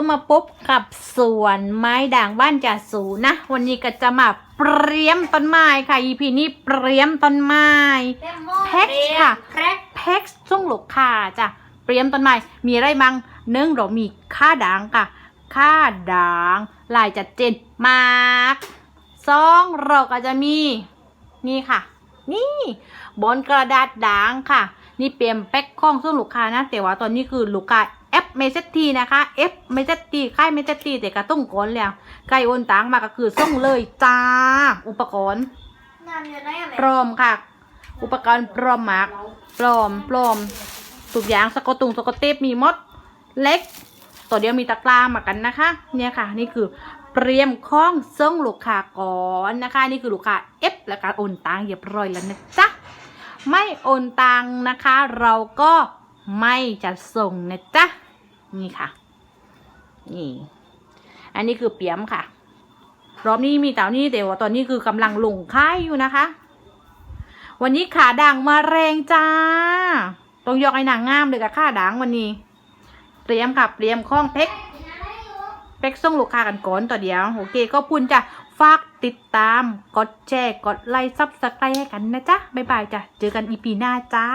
ก็มาพบกับสวนไม้ด่างบ้านจ่าสูนะ วันนี้ก็จะมาเปรียมต้นไม้ค่ะ EP นี้เปรียมต้นไม้แพ็คค่ะแพ็คแพ็กช่วงหลกค่าจ้ะเปรียมต้นไม้มีอะไรบ้างหนึ่งเรามีค่าด่างค่ะ ค่าด่าง ลายจัดเจนมากสองเราก็จะมี นี่ค่ะ นี่ บนกระดาษด่างค่ะ นี่เปรียมแพ็คข้องซึ่งลูกค้านะ แต่ว่าตอนนี้คือลูกค้า F เมเซตีนะคะ F เมเซตีค่ายเมเซตีแต่ก็ต้องก่อนแล้วใกล้โอนตังมาก็คือส่งเลยจ้า อุปกรณ์น้ำอยู่ไหนอะพร้อมค่ะ อุปกรณ์พร้อมมากพร้อมพร้อมทุกอย่างสกอตุงสกอตเทปมีหมดเล็กตัวเดียวมีตะกร้ามากันนะคะ เนี่ยค่ะ นี่คือเตรียมข้องส่งลูกค้าก่อนนะคะ นี่คือลูกค้า F และการโอนตังค์เรียบร้อยแล้วนะจ๊ะ ไม่โอนตังนะคะ เราก็ไม่จะส่งนะจ๊ะ นี่ค่ะ นี่ อันนี้คือเปียมค่ะ รอบนี้มีเต่านี้แต่ว่าตอนนี้คือกำลังลงค่ายอยู่นะคะ วันนี้ขาด่างมาแรงจ้า ต้องยกไอ้นางงามเลยกับขาด่างวันนี้ เตรียมค่ะ เตรียมข้องเพก เพกส่งลูกค้ากันก่อนต่อเดียวโอเคก็พูนจะฝากติดตามกดแชร์กดไลค์ซับสไครต์ให้กันนะจ๊ะบ๊ายบายจ้ะเจอกันอีพีหน้าจ้า